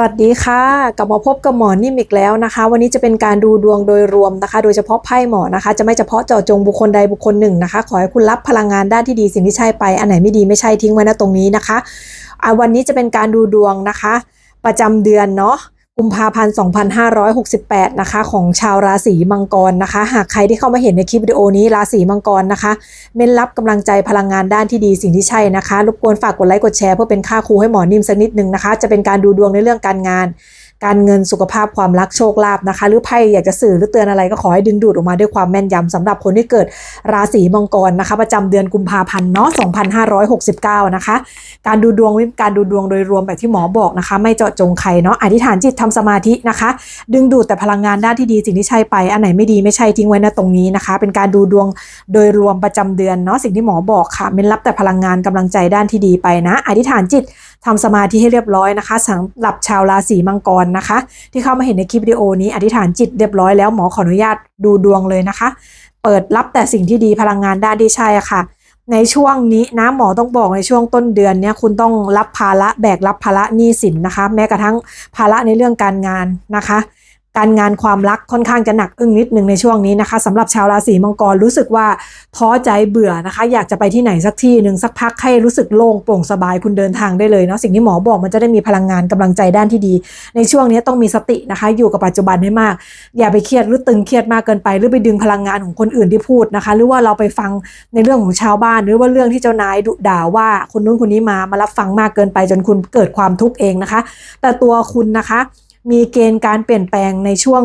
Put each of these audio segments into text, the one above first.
วัสดีค่ะ กลับมาพบกับหมอนิ่มอีกแล้วนะคะ วันนี้จะเป็นการดูดวงโดยรวมนะคะ โดยเฉพาะไพ่หมอนะคะ จะไม่เฉพาะเจาะจงบุคคลใดบุคคลหนึ่งนะคะ ขอให้คุณรับพลังงานด้านที่ดีสิ่งที่ใช่ไป อันไหนไม่ดีไม่ใช่ทิ้งไว้นะตรงนี้นะคะวันนี้จะเป็นการดูดวงนะคะ ประจำเดือนเนาะ กุมภาพันธ์ 2568 นะคะ ของชาวราศีมังกรนะคะ หากใครที่เข้ามาเห็นในคลิปวิดีโอนี้ราศีมังกรนะคะเม้นรับกำลังใจพลังงานด้านที่ดีสิ่งที่ใช่นะคะรบกวนฝากกดไลค์กดแชร์เพื่อเป็นค่าครูให้หมอนิ่มสักนิดนึงนะคะ จะเป็นการดูดวงในเรื่องการงาน การเงินสุขภาพความรักโชคลาภนะคะ หรือไพ่อยากจะสื่อหรือเตือนอะไรก็ขอให้ดึงดูดออกมาด้วยความแม่นยำสำหรับคนที่เกิดราศีมังกรนะคะ ประจำเดือนกุมภาพันธ์เนาะ2569 นะคะ การดูดวงวิการดูดวงโดยรวมแบบที่หมอบอกนะคะ ไม่เจาะจงใครเนาะอธิษฐานจิตทำสมาธินะคะ ดึงดูดแต่พลังงานด้านที่ดีสิ่งที่ใช่ไปอันไหนไม่ดีไม่ใช่ทิ้งไว้นะตรงนี้นะคะ เป็นการดูดวงโดยรวมประจำเดือนเนาะสิ่งที่หมอบอกค่ะเน้นรับแต่พลังงานกำลังใจด้านที่ดีไปนะ อธิษฐานจิต ทำสมาธิให้เรียบร้อยนะคะสำหรับชาวราศีมังกรนะคะ ที่เข้ามาเห็นในคลิปวิดีโอนี้อธิษฐานจิตเรียบร้อยแล้วหมอขออนุญาตดูดวงเลยนะคะ เปิดรับแต่สิ่งที่ดีพลังงานด้านดีใช่อะค่ะในช่วงนี้นะหมอต้องบอกในช่วงต้นเดือนเนี้ยคุณต้องรับภาระแบกรับภาระหนี้สินนะคะ แม้กระทั่งภาระในเรื่องการงานนะคะ การงานความรักค่อนข้างจะหนักอึ้งนิดหนึ่งในช่วงนี้นะคะสำหรับชาวราศีมังกรรู้สึกว่าท้อใจเบื่อนะคะ อยากจะไปที่ไหนสักที่หนึ่งสักพักให้รู้สึกโล่งโปร่งสบายคุณเดินทางได้เลยเนาะสิ่งที่หมอบอกมันจะได้มีพลังงานกำลังใจด้านที่ดี ในช่วงนี้ต้องมีสตินะคะ อยู่กับปัจจุบันให้มาก อย่าไปเครียดหรือตึงเครียดมากเกินไป หรือไปดึงพลังงานของคนอื่นที่พูดนะคะ หรือว่าเราไปฟังในเรื่องของชาวบ้าน หรือว่าเรื่องที่เจ้านายดุด่าว่าคนนู้นคนนี้มามารับฟังมากเกินไปจนคุณเกิดความทุกข์เองนะคะ แต่ตัวคุณนะคะ มีเกณฑ์การเปลี่ยนแปลงในช่วง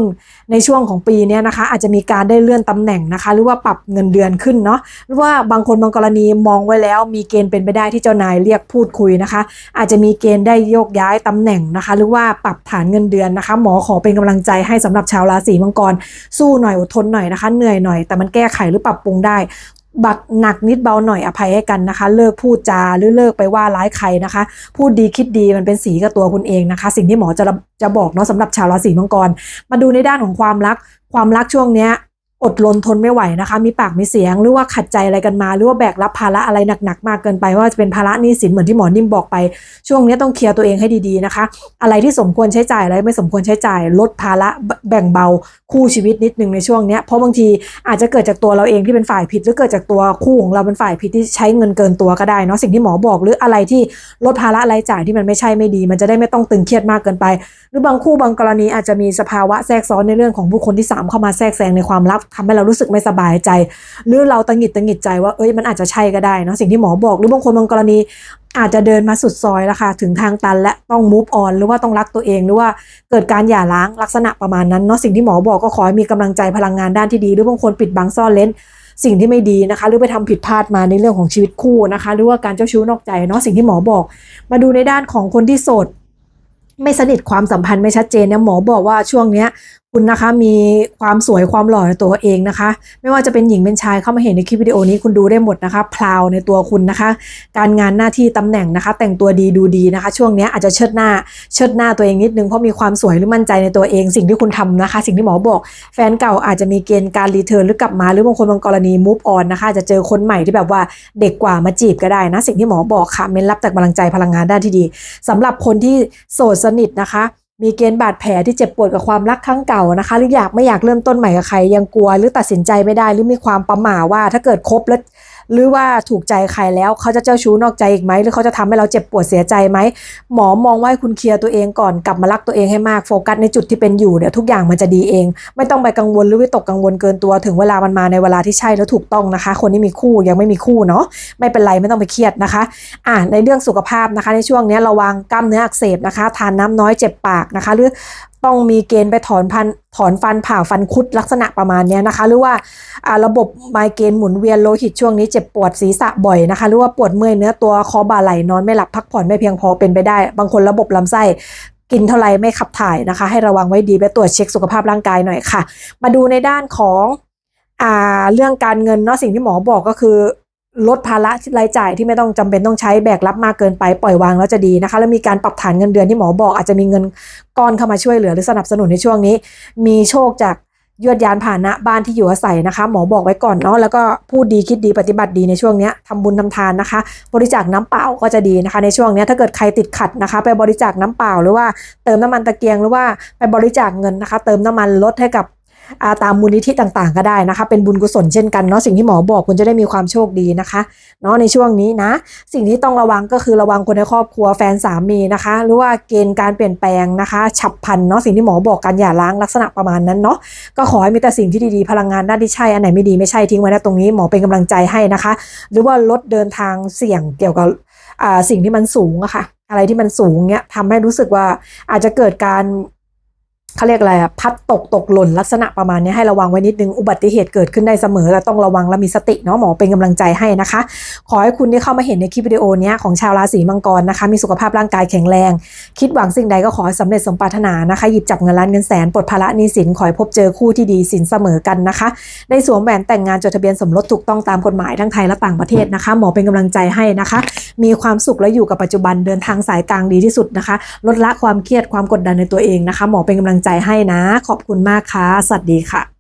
ในช่วงของปีเนี้ยนะคะ อาจจะมีการได้เลื่อนตำแหน่งนะคะ หรือว่าปรับเงินเดือนขึ้นเนาะหรือว่าบางคนบางกรณีมองไว้แล้ว มีเกณฑ์เป็นไปได้ที่เจ้านายเรียกพูดคุยนะคะ อาจจะมีเกณฑ์ได้โยกย้ายตำแหน่งนะคะ หรือว่าปรับฐานเงินเดือนนะคะ หมอขอเป็นกำลังใจให้สำหรับชาวราศีมังกรสู้หน่อยอดทนหน่อยนะคะ เหนื่อยหน่อยแต่มันแก้ไขหรือปรับปรุงได้ บักหนักนิดเบาหน่อยอภัยให้กันนะคะ เลิกพูดจาหรือเลิกไปว่าร้ายใครนะคะ พูดดีคิดดีมันเป็นสีกับตัวคุณเองนะคะ สิ่งที่หมอจะจะบอกเนาะสำหรับชาวราศีมังกร มาดูในด้านของความรัก ความรักช่วงเนี้ย อดรนทนไม่ไหวนะคะ มีปากมีเสียงหรือว่าขัดใจอะไรกันมา หรือว่าแบกรับภาระอะไรหนักๆมากเกินไป ว่าจะเป็นภาระหนี้สินเหมือนที่หมอนิ่มบอกไป ช่วงนี้ต้องเคลียร์ตัวเองให้ดีๆนะคะ อะไรที่สมควรใช้จ่ายอะไรไม่สมควรใช้จ่าย ลดภาระแบ่งเบาคู่ชีวิตนิดนึงในช่วงนี้เพราะบางทีอาจจะเกิดจากตัวเราเองที่เป็นฝ่ายผิด หรือเกิดจากตัวคู่ของเราเป็นฝ่ายผิดที่ใช้เงินเกินตัวก็ได้เนาะสิ่งที่หมอบอก หรืออะไรที่ลดภาระรายจ่ายที่มันไม่ใช่ไม่ดี มันจะได้ไม่ต้องตึงเครียดมากเกินไป หรือบางคู่บางกรณีอาจจะมีสภาวะแทรกซ้อนในเรื่องของบุคคลที่ 3 เข้ามาแทรกแซงในความลับทำให้เรารู้สึกไม่สบายใจ หรือเราตังหิดตังหิดใจว่าเอ้ยมันอาจจะใช่ก็ได้นะสิ่งที่หมอบอก หรือบางคนบางกรณีอาจจะเดินมาสุดซอยแล้วค่ะถึงทางตันและต้อง move on หรือว่าต้องรักตัวเอง หรือว่าเกิดการหย่าร้างลักษณะประมาณนั้นเนาะสิ่งที่หมอบอกก็ขอให้มีกำลังใจพลังงานด้านที่ดี หรือบางคนปิดบังซ่อนเลนสิ่งที่ไม่ดีนะคะ หรือไปทำผิดพลาดมาในเรื่องของชีวิตคู่นะคะ หรือว่าการเจ้าชู้นอกใจเนาะสิ่งที่หมอบอก มาดูในด้านของคนที่โสดไม่สนิทความสัมพันธ์ไม่ชัดเจนเนี่ยหมอบอกว่าช่วงเนี้ย คุณนะคะมีความสวยความหล่อในตัวเองนะคะ ไม่ว่าจะเป็นหญิงเป็นชายเข้ามาเห็นในคลิปวิดีโอนี้คุณดูได้หมดนะคะพลาวในตัวคุณนะคะ การงานหน้าที่ตำแหน่งนะคะ แต่งตัวดีดูดีนะคะ ช่วงนี้อาจจะเชิดหน้าเชิดหน้าตัวเองนิดนึงเพราะมีความสวยหรือมั่นใจในตัวเอง สิ่งที่คุณทำนะคะ สิ่งที่หมอบอก แฟนเก่าอาจจะมีเกณฑ์การรีเทิร์นหรือกลับมาหรือบางคนบางกรณีมูฟออนนะคะจะเจอคนใหม่ที่แบบว่าเด็กกว่ามาจีบก็ได้นะ สิ่งที่หมอบอกค่ะเม้นรับแต่กำลังใจพลังงานด้านที่ดีสำหรับคนที่โสดสนิทนะคะ มีเกณฑ์บาดแผลที่เจ็บปวดกับความรักครั้งเก่านะคะ หรืออยากไม่อยากเริ่มต้นใหม่กับใครยังกลัว หรือตัดสินใจไม่ได้หรือมีความประหม่าว่าถ้าเกิดคบแล้ว หรือว่าถูกใจใครแล้วเขาจะเจ้าชู้นอกใจอีกไหมหรือเขาจะทำให้เราเจ็บปวดเสียใจไหมหมอมองว่าให้คุณเคลียร์ตัวเองก่อนกลับมารักตัวเองให้มากโฟกัสในจุดที่เป็นอยู่เดี๋ยวทุกอย่างมันจะดีเอง ไม่ต้องไปกังวลหรือวิตกกังวลเกินตัวถึงเวลามันมาในเวลาที่ใช่แล้วถูกต้องนะคะ คนที่มีคู่ยังไม่มีคู่เนาะไม่เป็นไรไม่ต้องไปเครียดนะคะอ่าในเรื่องสุขภาพนะคะ ในช่วงนี้ระวังกล้ามเนื้ออักเสบนะคะ ทานน้ำน้อยเจ็บปากนะคะ หรือ ต้องมีเกณฑ์ไปถอนพันถอนฟันผ่าฟันคุดลักษณะประมาณนี้นะคะ หรือว่าระบบไมเกรนหมุนเวียนโลหิตช่วงนี้เจ็บปวดศีรษะบ่อยนะคะ หรือว่าปวดเมื่อยเนื้อตัวคอบ่าไหลนอนไม่หลับพักผ่อนไม่เพียงพอเป็นไปได้ บางคนระบบลำไส้กินเท่าไรไม่ขับถ่ายนะคะ ให้ระวังไว้ดีไปตรวจเช็คสุขภาพร่างกายหน่อยค่ะ มาดูในด้านของอเรื่องการเงินเนาะสิ่งที่หมอบอกก็คือ ลดภาระรายจ่ายที่ไม่ต้องจำเป็นต้องใช้แบกรับมากเกินไปปล่อยวางแล้วจะดีนะคะ แล้วมีการปรับฐานเงินเดือนที่หมอบอกอาจจะมีเงินก้อนเข้ามาช่วยเหลือหรือสนับสนุนในช่วงนี้ มีโชคจากยวดยานผ่านะบ้านที่อยู่อาศัยนะคะ หมอบอกไว้ก่อนเนาะแล้วก็พูดดีคิดดีปฏิบัติดีในช่วงนี้ทำบุญทำทานนะคะ บริจาคน้ำเปล่าก็จะดีนะคะ ในช่วงนี้ถ้าเกิดใครติดขัดนะคะ ไปบริจาคน้ำเปล่าหรือว่าเติมน้ำมันตะเกียงหรือว่าไปบริจาคเงินนะคะ เติมน้ำมันลดให้กับ ตามมูลนิธิต่างๆ ก็ได้นะคะ เป็นบุญกุศลเช่นกันเนาะสิ่งที่หมอบอกคุณจะได้มีความโชคดีนะคะเนาะในช่วงนี้นะ สิ่งที่ต้องระวังก็คือระวังคนในครอบครัวแฟนสามีนะคะ หรือว่าเกณฑ์การเปลี่ยนแปลงนะคะฉับพลันเนาะสิ่งที่หมอบอกการหย่าร้างลักษณะประมาณนั้นเนาะก็ขอให้มีแต่สิ่งที่ดีๆพลังงานด้านที่ใช่อันไหนไม่ดีไม่ใช่ทิ้งไว้นะตรงนี้หมอเป็นกำลังใจให้นะคะ หรือว่าลดเดินทางเสี่ยงเกี่ยวกับอ่าสิ่งที่มันสูงอะค่ะอะไรที่มันสูงเนี้ยทำให้รู้สึกว่าอาจจะเกิดการ เขาเรียกอะไรอะพัดตกตกหล่นลักษณะประมาณนี้ให้ระวังไว้นิดนึง อุบัติเหตุเกิดขึ้นได้เสมอแต่ต้องระวังและมีสติเนาะหมอเป็นกำลังใจให้นะคะ ขอให้คุณที่เข้ามาเห็นในคลิปวิดีโอนี้ของชาวราศีมังกรนะคะ มีสุขภาพร่างกายแข็งแรง คิดหวังสิ่งใดก็ขอให้สำเร็จสมปรารถนานะคะ หยิบจับเงินล้านเงินแสนปลดภาระหนี้สินขอให้พบเจอคู่ที่ดีสินเสมอกันนะคะ ได้สวมแหวนแต่งงานจดทะเบียนสมรสถูกต้องตามกฎหมายทั้งไทยและต่างประเทศนะคะ หมอเป็นกำลังใจให้นะคะ มีความสุขและอยู่กับปัจจุบันเดินทางสายกลางดีที่สุดนะคะ ลดละความเครียดความกดดันในตัวเองนะคะ หมอเป็นกำลังใจให้นะ ขอบคุณมากค่ะ สวัสดีค่ะ